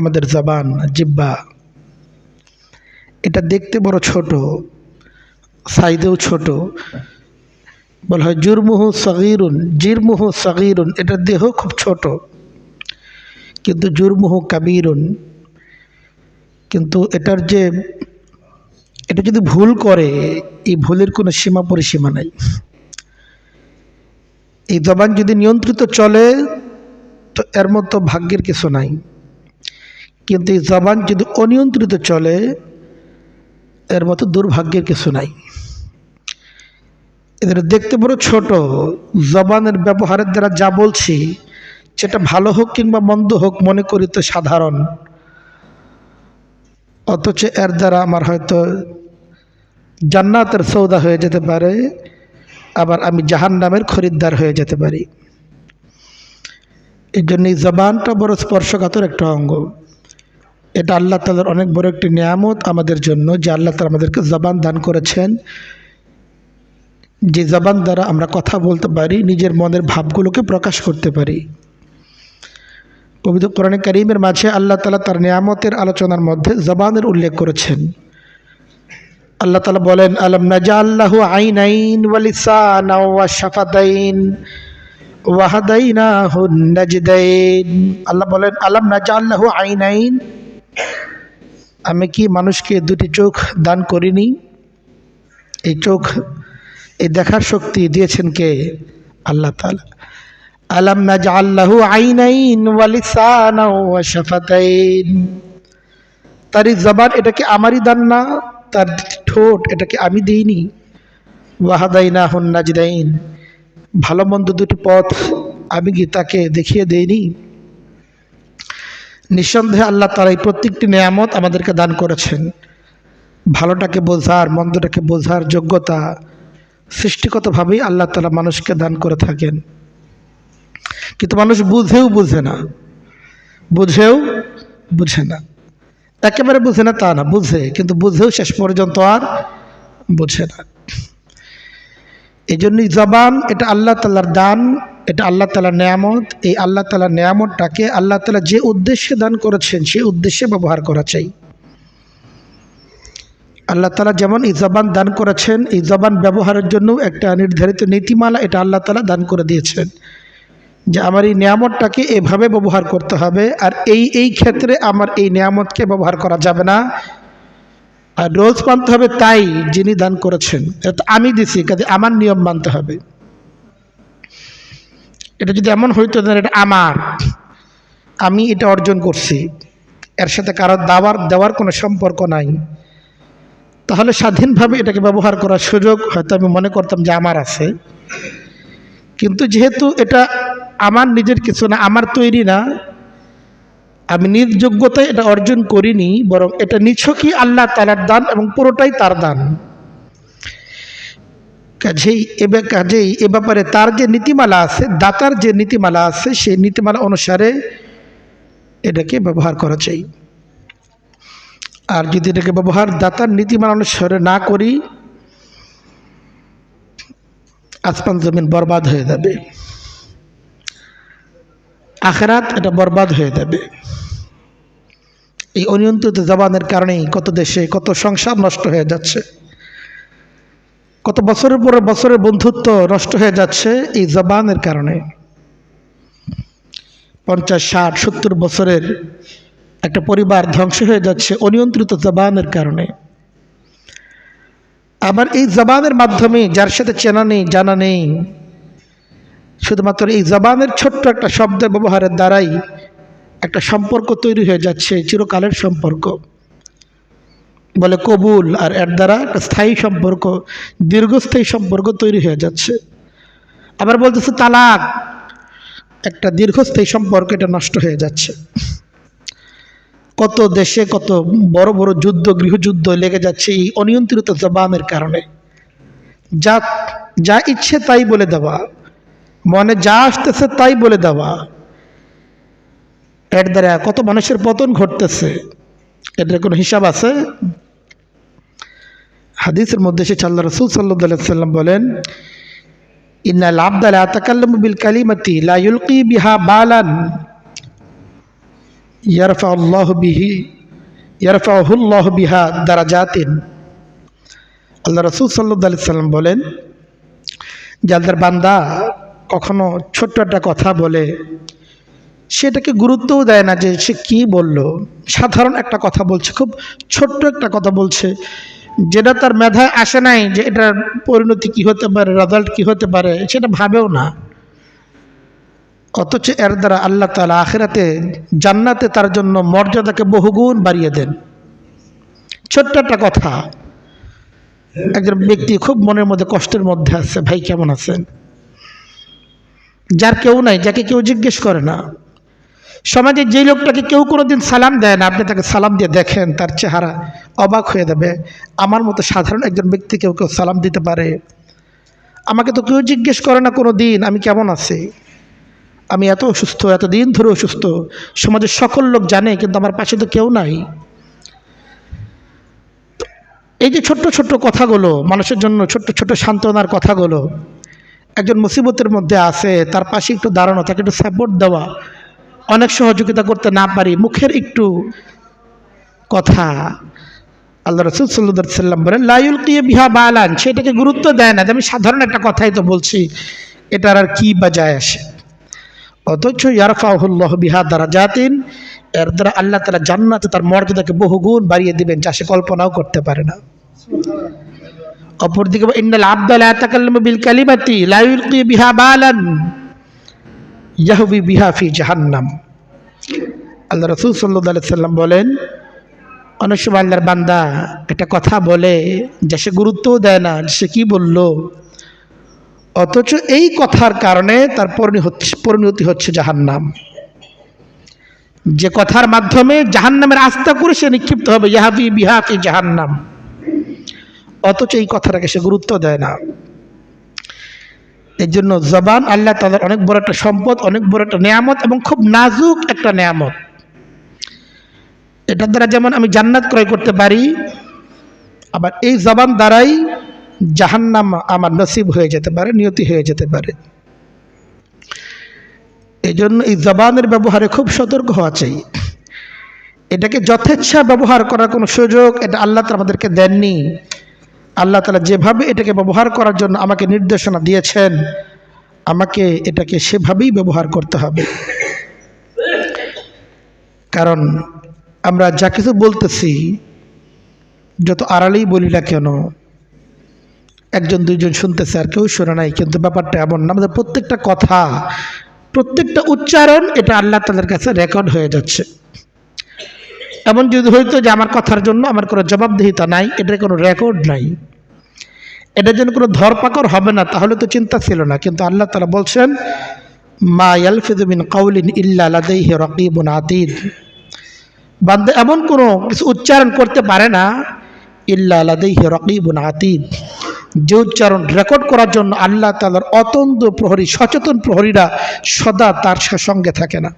আমাদের জবান, জিব্বা। এটা দেখতে বড় ছোট সাইদেও ছোট। বলা হয়, জুরমুহু সগিরুন, জিরমুহু সগিরুন। এটার দেহ খুব ছোট, কিন্তু জুরমুহু কাবিরুন। কিন্তু এটার যে, এটা যদি ভুল করে, এই ভুলের কোনো সীমা পরিসীমা নাই। এই জবান যদি নিয়ন্ত্রিত চলে, তো এর মতো ভাগ্যের কিছু নাই। কিন্তু এই জবান যদি অনিয়ন্ত্রিত চলে, এর মতো দুর্ভাগ্যের কিছু নাই। এদের দেখতে বড় ছোট, জবানের ব্যবহারের দ্বারা যা বলছি, সেটা ভালো হোক কিংবা মন্দ হোক, মনে করি তো সাধারণ। অথচ এর দ্বারা আমার হয়তো জান্নাতের সৌদা হয়ে যেতে পারে, আবার আমি জাহান নামের খরিদ্দার হয়ে যেতে পারি। এই জন্য এই জবানটা বড় স্পর্শকাতর একটা অঙ্গ। এটা আল্লাহ তালার অনেক বড় একটি নিয়ামত আমাদের জন্য, যে আল্লাহ তালা আমাদেরকে জবান দান করেছেন। যে জবান দ্বারা আমরা কথা বলতে পারি, নিজের মনের ভাবগুলোকে প্রকাশ করতে পারি। পবিত্র কোরআনে করিমের মাঝে আল্লাহ তালা তার নিয়ামতের আলোচনার মধ্যে জবানের উল্লেখ করেছেন। আল্লাহ তালা বলেন, আলম নাজা আল্লাহ আইন আইন ওয়ালিসান শাফাদাইন ওয়াহাদাইনা আল্লাহ বলেন, আলম নাজা আল্লাহ আইন আইন আমি কি মানুষকে দুটি চোখ দান করিনি? এই চোখ, এই দেখার শক্তি দিয়েছেন কে? আল্লাহ তালা আলম নাজা আল্লাহ আইন আইন ওয়ালিসান শাফাদাইন তার এই জবান এটা কি আমারই দান না, তার ঠোঁট এটাকে আমি দিইনি। ওয়াহাদাইনা হন নাজদাইন। ভালো মন্দ দুটি পথ আমি কি তাকে দেখিয়ে দেইনি? নিঃসন্দেহে আল্লাহ তারা এই প্রত্যেকটি নিয়ামত আমাদেরকে দান করেছেন। ভালোটাকে বোঝার, মন্দটাকে বোঝার যোগ্যতা সৃষ্টিগতভাবেই আল্লাহ তালা মানুষকে দান করে থাকেন। কিন্তু মানুষ বুঝেও বুঝে না। বুঝেও বুঝে না। একেবারে বুঝে না তা না, বুঝে, কিন্তু বুঝেও শেষ পর্যন্ত আর বুঝে না। এই জন্যই জবান, এটা আল্লাহ তালার দান এটা আল্লাহ তালার নেয়ামত। এই আল্লাহ তালার নেয়ামতটাকে আল্লাহ তালা যে উদ্দেশ্যে দান করেছেন, সেই উদ্দেশ্যে ব্যবহার করা চাই। আল্লাহ তালা যেমন এই জবান দান করেছেন, এই জবান ব্যবহারের জন্য একটা নির্ধারিত নীতিমালা এটা আল্লাহ তালা দান করে দিয়েছেন। যে আমার এই নিয়ামতটাকে এভাবে ব্যবহার করতে হবে, আর এই এই ক্ষেত্রে আমার এই নিয়ামতকে ব্যবহার করা যাবে না। আর রোজ মানতে হবে তাই যিনি দান করেছেন আমি দিছি, কাজে আমার নিয়ম মানতে হবে। এটা যদি এমন হইতো যে এটা আমার, আমি এটা অর্জন করছি, এর সাথে কারও দাবার দেওয়ার কোনো সম্পর্ক নাই, তাহলে স্বাধীনভাবে এটাকে ব্যবহার করার সুযোগ হয়তো আমি মনে করতাম যে আমার আছে। কিন্তু যেহেতু এটা আমার নিজের কিছু না, আমার তৈরি না, আমি নিজ যোগ্যতায় এটা অর্জন করিনি, বরং এটা নিছকই আল্লাহ তালার দান এবং পুরোটাই তার দান। কাজেই এবার কাজেই এ ব্যাপারে তার যে নীতিমালা আছে, দাতার যে নীতিমালা আছে, সেই নীতিমালা অনুসারে এটাকে ব্যবহার করা চাই। আর যদি এটাকে ব্যবহার দাতার নীতিমালা অনুসারে না করি, আসমান জমিন বরবাদ হয়ে যাবে। আখেরাত এটা বরবাদ হয়ে যাবে। এই অনিয়ন্ত্রিত জবানের কারণেই কত দেশে কত সংসার নষ্ট হয়ে যাচ্ছে। কত বছরের পরে বছরের বন্ধুত্ব নষ্ট হয়ে যাচ্ছে এই জবানের কারণে। পঞ্চাশ, ষাট, সত্তর বছরের একটা পরিবার ধ্বংস হয়ে যাচ্ছে অনিয়ন্ত্রিত জবানের কারণে। আবার এই জবানের মাধ্যমে যার সাথে চেনা নেই, জানা নেই, শুধুমাত্র এই জবানের ছোট্ট একটা শব্দ ব্যবহারের দ্বারাই একটা সম্পর্ক তৈরি হয়ে যাচ্ছে, চিরকালের সম্পর্ক। বলে কবুল আর এর দ্বারা একটা স্থায়ী সম্পর্ক, দীর্ঘস্থায়ী সম্পর্ক তৈরি হয়ে যাচ্ছে। আবার বলতেছে তালাক, একটা দীর্ঘস্থায়ী সম্পর্ক এটা নষ্ট হয়ে যাচ্ছে। কত দেশে কত বড় বড় যুদ্ধ, গৃহযুদ্ধ লেগে যাচ্ছে এই অনিয়ন্ত্রিত জবানের কারণে। যা যা ইচ্ছে তাই বলে দেওয়া, মনে যা আসতেছে তাই বলে দেওয়া। এর দ্বারা কত মানুষের পতন ঘটতেছে এটার কোনো হিসাব আছে? হাদিসের মধ্যে সে আল্লাহ রসুল সাল্লাম বলেন, ইন্নাল আবদাল আতাকাল্লাম বিল কালিমাতি, লা ইউলকি বিহা বালান ইয়ারফা আল্লাহ বিহি ইয়ারফাহুল্লাহ বিহা আল্লাহ রসুল সাল্লাহ সাল্লাম বলেন, যাদের বান্দা কখনো ছোট্ট একটা কথা বলে সেটাকে গুরুত্বও দেয় না যে সে কি বলল। সাধারণ একটা কথা বলছে, খুব ছোট্ট একটা কথা বলছে। যেটা তার মেধায় আসে নাই যে এটার পরিণতি কি হতে পারে রেজাল্ট কি হতে পারে, সেটা ভাবেও না। অথচ এর দ্বারা আল্লাহ তালা আখেরাতে জান্নাতে তার জন্য মর্যাদাকে বহুগুণ বাড়িয়ে দেন। ছোট্ট একটা কথা। একজন ব্যক্তি খুব মনের মধ্যে কষ্টের মধ্যে আছে, ভাই কেমন আছেন? যার কেউ নাই, যাকে কেউ জিজ্ঞেস করে না। সমাজে যে লোকটাকে কেউ কোনো দিন সালাম দেয় না, আপনি তাকে সালাম দিয়ে দেখেন, তার চেহারা অবাক হয়ে যাবে। আমার মতো সাধারণ একজন ব্যক্তি কেউ কেউ সালাম দিতে পারে? আমাকে তো কেউ জিজ্ঞেস করে না কোনো দিন আমি কেমন আছি? আমি এত অসুস্থ এত দিন ধরে অসুস্থ। সমাজের সকল লোক জানে, কিন্তু আমার পাশে তো কেউ নাই। এই যে ছোট্ট ছোট্ট কথাগুলো, মানুষের জন্য ছোট্ট ছোট্ট সান্ত্বনার কথাগুলো, একজন মুসিবতের মধ্যে আছে, তার পাশে একটু দাঁড়ানো, তাকে একটু সাপোর্ট দেওয়া অনেক সহযোগিতা করতে না পারি, মুখের একটু কথা। আল্লাহ রসুল সাল্লাম বলেন লাইউল কিয়ে বিহা বালান সেটাকে গুরুত্ব দেয় না। আমি সাধারণ একটা কথাই তো বলছি, এটার আর কি বা যায় আসে? অথচ ইয়ারফাহুল্লাহ বিহা দ্বারা জাতিন এর দ্বারা আল্লাহ তালা জান্নাতে তার মর্যাদাকে বহুগুণ বাড়িয়ে দিবেন যা সে কল্পনাও করতে পারে না। অপরদিকে ইন্নাল আব্দাল বিল কালিমাতি, লা ইউলকি বিহা বালান ইয়াহবি বিহা ফি জাহান্নাম। আল্লাহ রসুল সাল্লাহ সাল্লাম বলেন, অনেক সময় আল্লাহর বান্দা একটা কথা বলে যা সে গুরুত্বও দেয় না, সে কি বলল? অথচ এই কথার কারণে তার পরিণতি হচ্ছে পরিণতি হচ্ছে জাহান্নাম। যে কথার মাধ্যমে জাহান্নামের আস্থা করে সে নিক্ষিপ্ত হবে, ইয়াহাবি বিহাফি জাহান্নাম। অথচ এই কথাটাকে সে গুরুত্ব দেয় না। এর জন্য জবান আল্লাহ তাদের অনেক বড় একটা সম্পদ, অনেক বড় একটা নেয়ামত এবং খুব নাজুক একটা নেয়ামত। এটার দ্বারা যেমন আমি জান্নাত ক্রয় করতে পারি, আবার এই জবান দ্বারাই জাহান্নাম আমার নসিব হয়ে যেতে পারে, নিয়তি হয়ে যেতে পারে। এই জন্য এই জবানের ব্যবহারে খুব সতর্ক হওয়া চাই। এটাকে যথেচ্ছা ব্যবহার করার কোনো সুযোগ এটা আল্লাহ তো আমাদেরকে দেননি। আল্লাহ তালা যেভাবে এটাকে ব্যবহার করার জন্য আমাকে নির্দেশনা দিয়েছেন, আমাকে এটাকে সেভাবেই ব্যবহার করতে হবে। কারণ আমরা যা কিছু বলতেছি, যত আড়ালেই বলি না কেন, একজন, দুইজন শুনতেছে আর কেউ শোনে নাই, কিন্তু ব্যাপারটা এমন না। আমাদের প্রত্যেকটা কথা, প্রত্যেকটা উচ্চারণ এটা আল্লাহ তাদের কাছে রেকর্ড হয়ে যাচ্ছে। এমন যদি হইতো যে আমার কথার জন্য আমার কোনো জবাবদিহিতা নাই, এটার কোনো রেকর্ড নাই। এটার জন্য কোনো ধরপাকড় হবে না, তাহলে তো চিন্তা ছিল না। কিন্তু আল্লাহ তালা বলছেন, মা ইয়ালফিদুমিন কাউলিন ইল্লা লাদাইহি রকিবুন আতিদ বান্দা এমন কোনো কিছু উচ্চারণ করতে পারে না, ইল্লা লাদাইহি রকিবুন আতিদ যে উচ্চারণ রেকর্ড করার জন্য আল্লাহ তালার অতন্ত প্রহরী, সচেতন প্রহরীরা সদা তার সঙ্গে থাকে না।